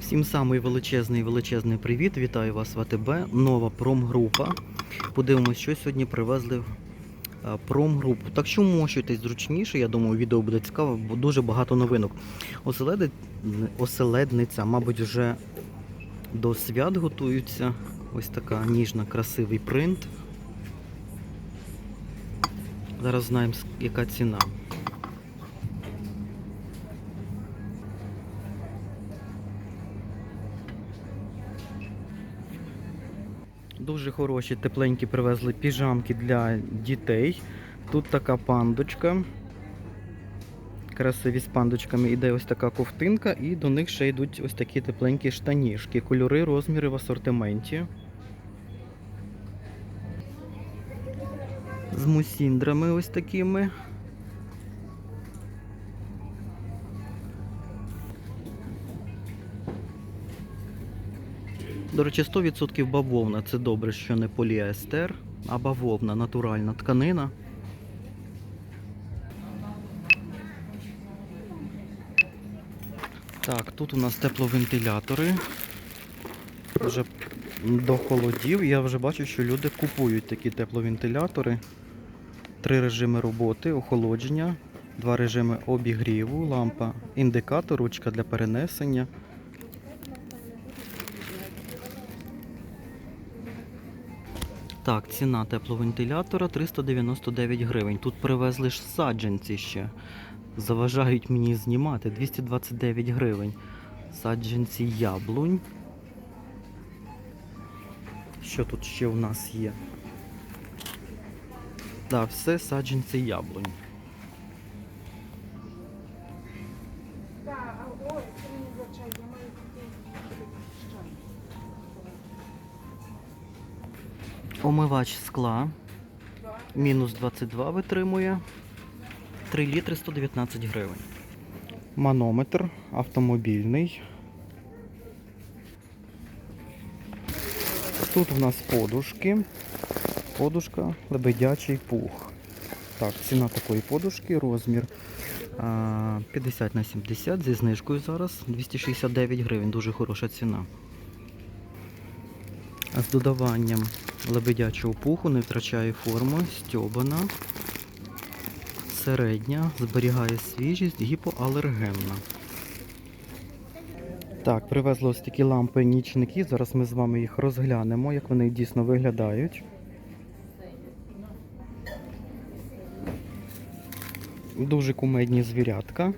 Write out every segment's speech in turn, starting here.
Всім самий величезний величезний привіт. Вітаю вас в АТБ. Нова промгрупа. Подивимось, що сьогодні привезли в е, промгрупу. Так що мощуйтесь зручніше, я думаю, відео буде цікаво, бо дуже багато новинок. Оселедниця, мабуть, вже до свят готуються. Ось така ніжна, красивий принт. Зараз знаємо, яка ціна. Дуже хороші, тепленькі привезли піжамки для дітей. Тут така пандочка. Красиві з пандочками іде ось така ковтинка, і до них ще йдуть ось такі тепленькі штанішки. Кольори, розміри в асортименті. З мусіндрами ось такими. До речі, 100% бавовна. Це добре, що не поліестер, а бавовна, натуральна тканина. Так, тут у нас тепловентилятори. Вже до холодів. Я вже бачу, що люди купують такі тепловентилятори. Три режими роботи, охолодження, два режими обігріву, лампа, індикатор, ручка для перенесення. Так, ціна тепловентилятора 399 гривень. Тут привезли ж саджанці ще. Заважають мені знімати 229 гривень. Саджанці яблунь. Що тут ще у нас є? Так, все саджанці яблунь. Омивач скла. Мінус 22 витримує. 3 літри 119 гривень. Манометр автомобільний. Тут в нас подушки. Подушка, лебедячий пух. Так, ціна такої подушки, розмір 50 на 70 зі знижкою зараз 269 гривень. Дуже хороша ціна. З додаванням лебедячого пуху не втрачає форми, стьобана, середня, зберігає свіжість, гіпоалергенна. Так, привезли ось такі лампи нічники. Зараз ми з вами їх розглянемо, як вони дійсно виглядають. Дуже кумедні звірятка.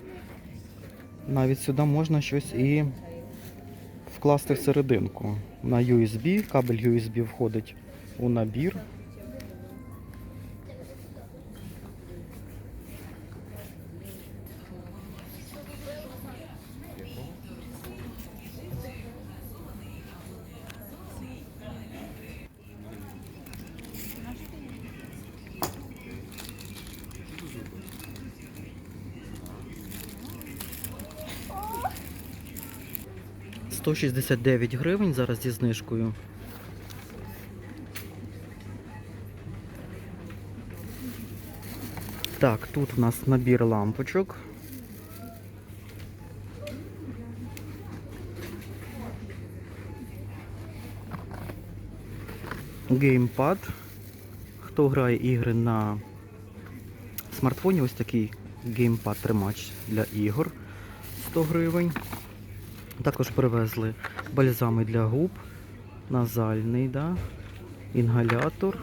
Навіть сюди можна щось і вкласти всерединку. На USB, кабель USB входить у набір. Сто шістдесят дев'ять гривень зараз зі знижкою. Так, тут у нас набір лампочок. Геймпад. Хто грає ігри на смартфоні, ось такий геймпад тримач для ігор 100 гривень. Також привезли бальзами для губ, назальний, да? інгалятор.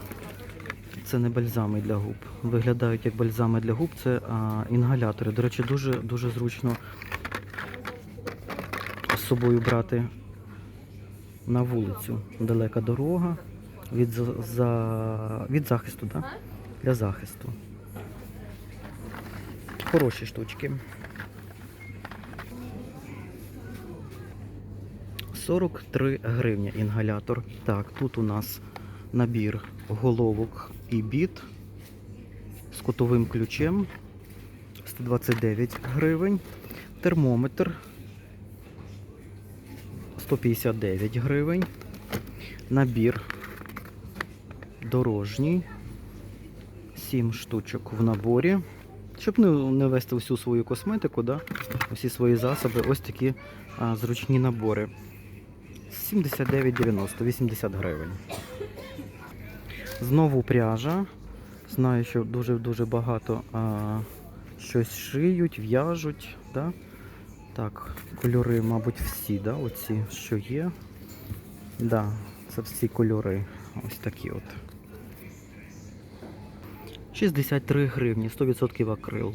Це не бальзами для губ. Виглядають як бальзами для губ, це а, інгалятори. До речі, дуже, дуже зручно з собою брати на вулицю. Далека дорога від, за, від захисту, да? для захисту. Хороші штучки. 43 гривня інгалятор. Так, тут у нас набір головок і біт з кутовим ключем 129 гривень. Термометр 159 гривень. Набір дорожній. 7 штучок в наборі Щоб не вести всю свою косметику, да? усі свої засоби, ось такі а, зручні набори. 79,90, 80 гривень. Знову пряжа. Знаю, що дуже-дуже багато а, щось шиють, в'яжуть. Да? Так, кольори, мабуть, всі, да? оці, що є. Да, це всі кольори. Ось такі от. 63 гривні, 100% акрил.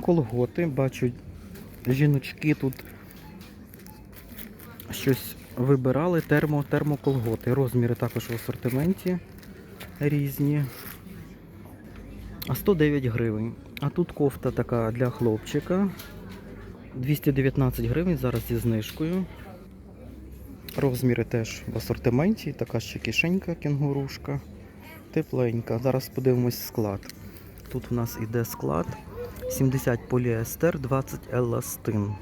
Колготи, бачу, жіночки тут щось вибирали, термо, термоколготи. Розміри також в асортименті різні. А 109 гривень. А тут кофта така для хлопчика. 219 гривень зараз зі знижкою. Розміри теж в асортименті. Така ще кишенька, кенгурушка. Тепленька. Зараз подивимось склад. Тут у нас іде склад 70 поліестер, 20 еластин.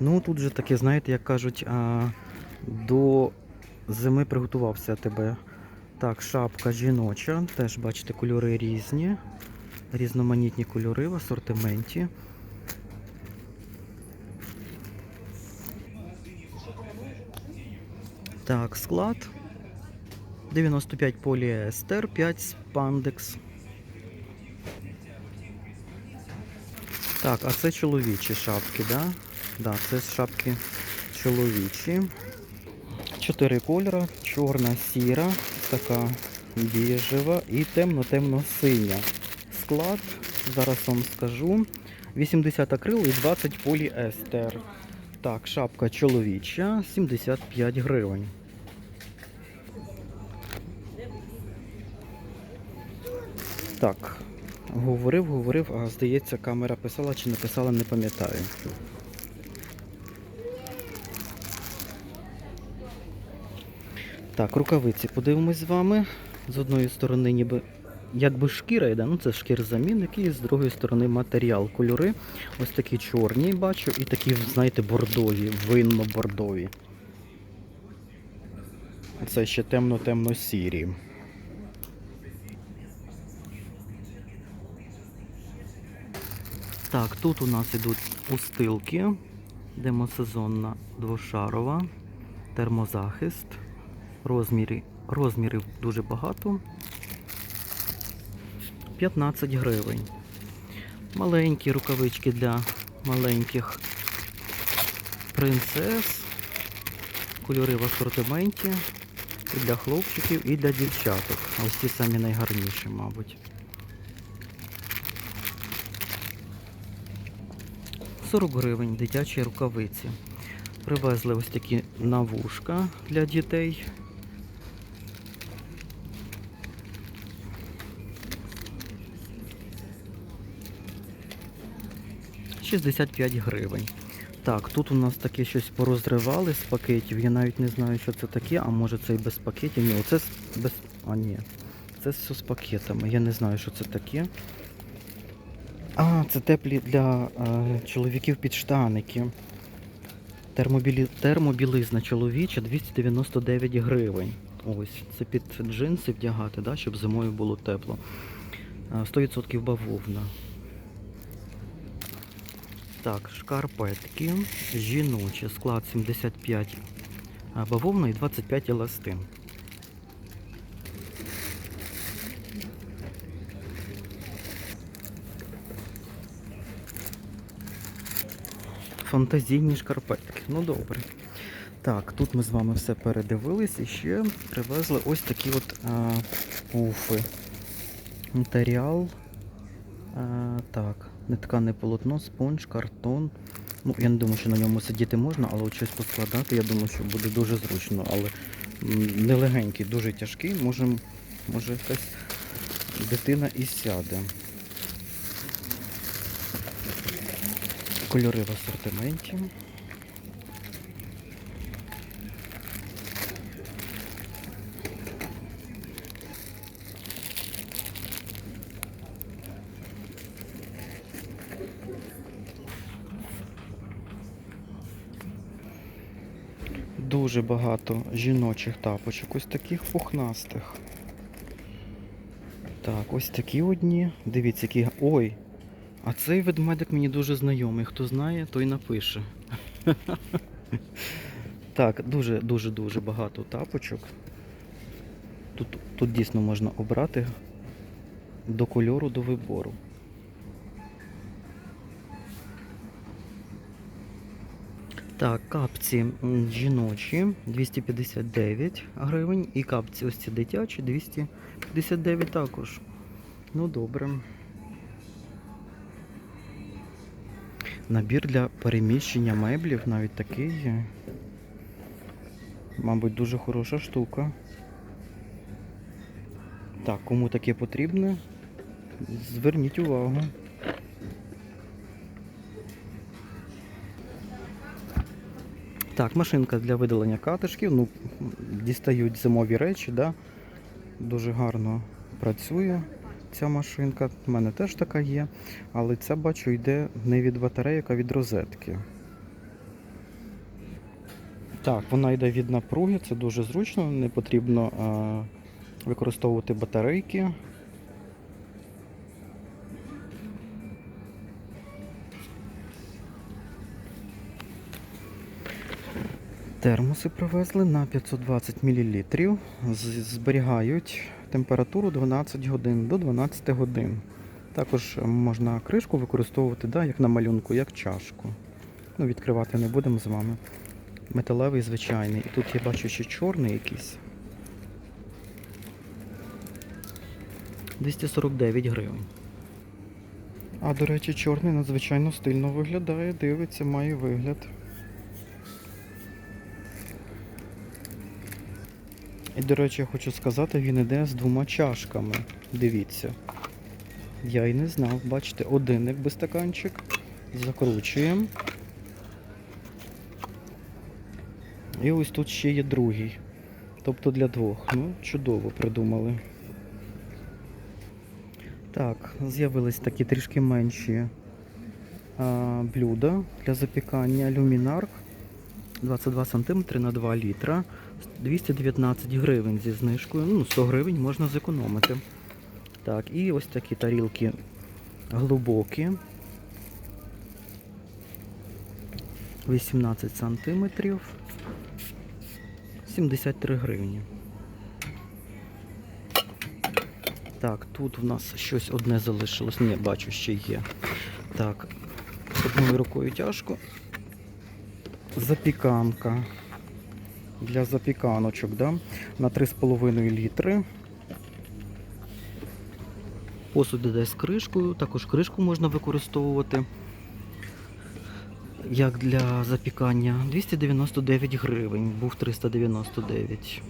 Ну тут же таке, знаєте, як кажуть, а, до зими приготувався тебе. Так, шапка жіноча. Теж бачите, кольори різні. Різноманітні кольори в асортименті. Так, склад. 95 поліестер, 5 спандекс. Так, а це чоловічі шапки, да? Да, це шапки чоловічі. Чотири кольори. Чорна, сіра, така біжева і темно-темно-синя. Склад, зараз вам скажу. 80 акрил і 20 поліестер. Так, шапка чоловіча, 75 гривень. Так, говорив, говорив, а здається, камера писала чи не писала, не пам'ятаю. Так, рукавиці подивимось з вами. З одної сторони, ніби якби шкіра йде, ну це шкір-замінник, і з другої сторони матеріал. Кольори ось такі чорні бачу, і такі, знаєте, бордові, винно-бордові. Це ще темно-темно-сірі. Так, тут у нас ідуть устилки, демосезонна двошарова, термозахист. Розміри, розмірів дуже багато. 15 гривень. Маленькі рукавички для маленьких принцес. Кольори в асортименті. І для хлопчиків, і для дівчаток. Ось ці самі найгарніші, мабуть. 40 гривень дитячі рукавиці. Привезли ось такі навушка для дітей. «65 гривень. Так, тут у нас таке щось порозривали з пакетів. Я навіть не знаю, що це таке, а може це і без пакетів. Ні, оце без. А ні. Це все з пакетами. Я не знаю, що це таке. А, це теплі для е, чоловіків підштаники. Термобілі... Термобілизна чоловіча 299 гривень. Ось, це під джинси вдягати, да, щоб зимою було тепло. Е, 100% бавовна. Так, шкарпетки. Жіночі. Склад 75 е, бавовна і 25 еластин. Фантазійні шкарпетки. Ну добре. Так, тут ми з вами все передивились і ще привезли ось такі от а, пуфи. Матеріал. А, так, не ткане полотно, спонж, картон. Ну, я не думаю, що на ньому сидіти можна, але от щось поскладати, я думаю, що буде дуже зручно. Але нелегенький, дуже тяжкий, може, може якась дитина і сяде. Кольори в асортименті. Дуже багато жіночих тапочок, ось таких пухнастих. Так, ось такі одні. Дивіться, які. Ой! А цей ведмедик мені дуже знайомий. Хто знає, той напише. Так, дуже, дуже, дуже багато тапочок. Тут, тут дійсно можна обрати до кольору, до вибору. Так, капці жіночі 259 гривень і капці ось ці дитячі 259 також. Ну добре. Набір для переміщення меблів навіть такий є. Мабуть, дуже хороша штука. Так, кому таке потрібне, зверніть увагу. Так, машинка для видалення катишків. Ну, дістають зимові речі, да? дуже гарно працює ця машинка. У мене теж така є, але ця бачу йде не від батарейок, а від розетки. Так, вона йде від напруги, це дуже зручно, не потрібно а, використовувати батарейки. Термоси привезли на 520 мл. Зберігають температуру 12 годин до 12 годин. Також можна кришку використовувати, да, як на малюнку, як чашку. Ну, відкривати не будемо з вами. Металевий звичайний. І тут я бачу ще чорний якийсь. 249 гривень. А, до речі, чорний надзвичайно стильно виглядає, дивиться, має вигляд. І, до речі, я хочу сказати, він іде з двома чашками. Дивіться. Я і не знав. Бачите, один якби стаканчик. Закручуємо. І ось тут ще є другий. Тобто для двох. Ну, чудово придумали. Так, з'явились такі трішки менші а, блюда для запікання. Люмінарк 22 см на 2 літра. 219 гривень зі знижкою. Ну, 100 гривень можна зекономити. Так, і ось такі тарілки глибокі. 18 сантиметрів. 73 гривні. Так, тут в нас щось одне залишилось. Ні, бачу, ще є. Так, одною рукою тяжко. Запіканка. Для запіканочок, да? на 3,5 літри. Посуд іде з кришкою, також кришку можна використовувати. Як для запікання 299 гривень, був 399.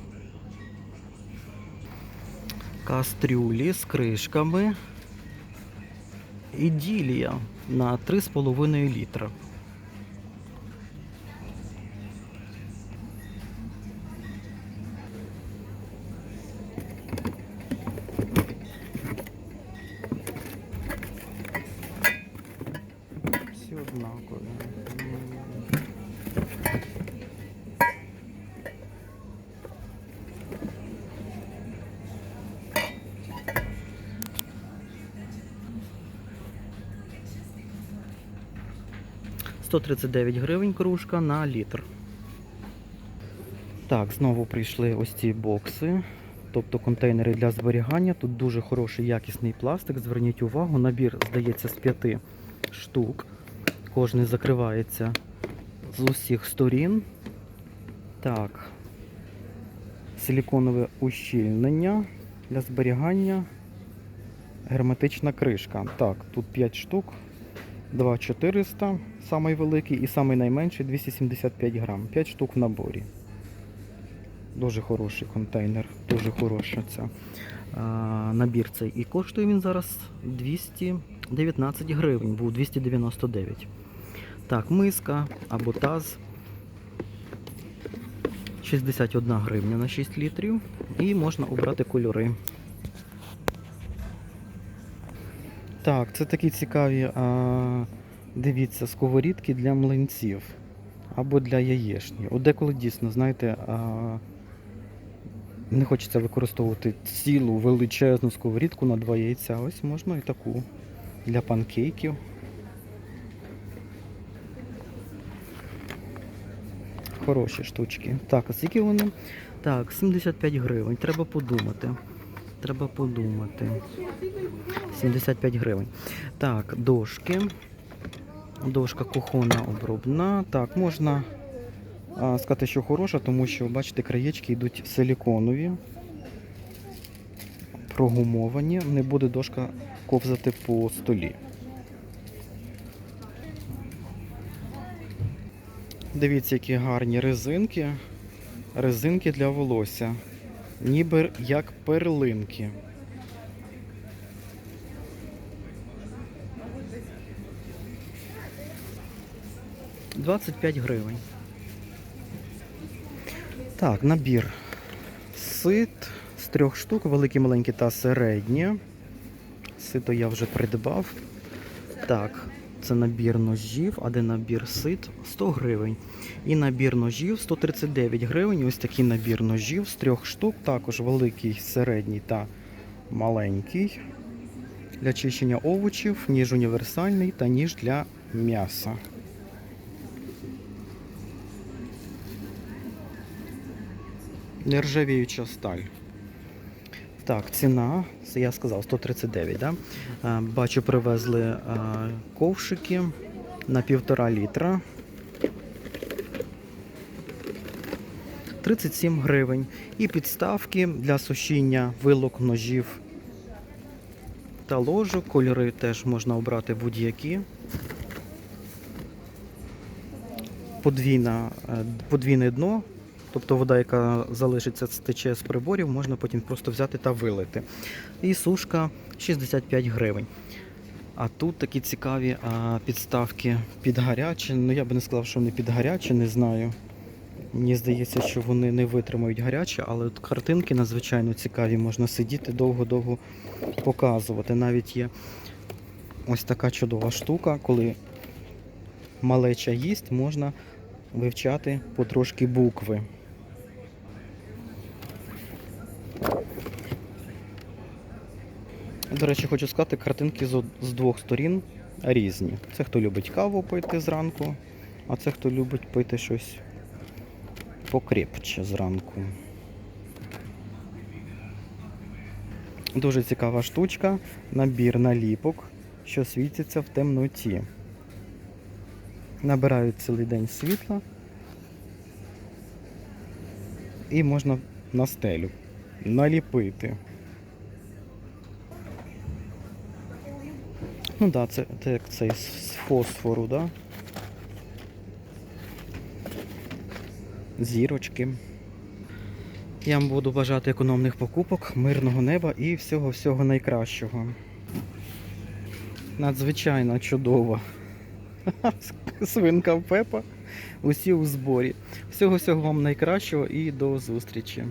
Кастрюлі з кришками. Іділія на 3,5 літра. 139 гривень кружка на літр. Так, знову прийшли ось ці бокси, тобто контейнери для зберігання. Тут дуже хороший якісний пластик. Зверніть увагу, набір, здається, з 5 штук. Кожний закривається з усіх сторін. Так, силіконове ущільнення для зберігання. Герметична кришка. Так, тут 5 штук, 2400 самий великий і самий найменший 275 грам. 5 штук в наборі. Дуже хороший контейнер, дуже хороша ця а, набір цей. І коштує він зараз 219 гривень, був 299. Так, миска або таз. 61 гривня на 6 літрів. І можна обрати кольори. Так, це такі цікаві, а, дивіться, сковорідки для млинців або для яєшні. От деколи дійсно, знаєте, не хочеться використовувати цілу величезну сковорідку на два яйця. Ось можна і таку для панкейків. Хороші штучки. Так, а скільки вони? Так, 75 гривень. Треба подумати. Треба подумати. 75 гривень. Так, дошки. Дошка кухонна обробна. Так, можна сказати, що хороша, тому що, бачите, краєчки йдуть силіконові, прогумовані. Не буде дошка ковзати по столі. Дивіться, які гарні резинки. Резинки для волосся. Ніби як перлинки. Двадцять п'ять гривень. Так, набір сит з трьох штук, великі, маленькі та середні. Сито я вже придбав. Так, це набір ножів, а де набір сит 100 гривень. І набір ножів 139 гривень. Ось такий набір ножів з трьох штук, також великий, середній та маленький. Для чищення овочів, ніж універсальний та ніж для м'яса. Нержавіюча сталь. Так, ціна, я сказав, 139, да? Е, Бачу, привезли е, ковшики на півтора літра. 37 гривень. І підставки для сушіння вилок, ножів та ложок. Кольори теж можна обрати будь-які. Е, подвійне дно, тобто вода, яка залишиться, стече з приборів, можна потім просто взяти та вилити. І сушка 65 гривень. А тут такі цікаві а, підставки під гаряче. Ну я би не сказав, що вони під гаряче, не знаю. Мені здається, що вони не витримають гаряче, але от картинки надзвичайно цікаві, можна сидіти довго-довго показувати. Навіть є ось така чудова штука, коли малеча їсть, можна вивчати потрошки букви. До речі, хочу сказати, картинки з, двох сторін різні. Це хто любить каву пити зранку, а це хто любить пити щось покрепче зранку. Дуже цікава штучка, набір наліпок, що світиться в темноті. Набирають цілий день світла і можна на стелю наліпити. Ну так, да, це, це як цей з фосфору, да? Зірочки. Я вам буду бажати економних покупок, мирного неба і всього-всього найкращого. Надзвичайно чудова. Свинка Пепа. Усі у зборі. Всього-всього вам найкращого і до зустрічі.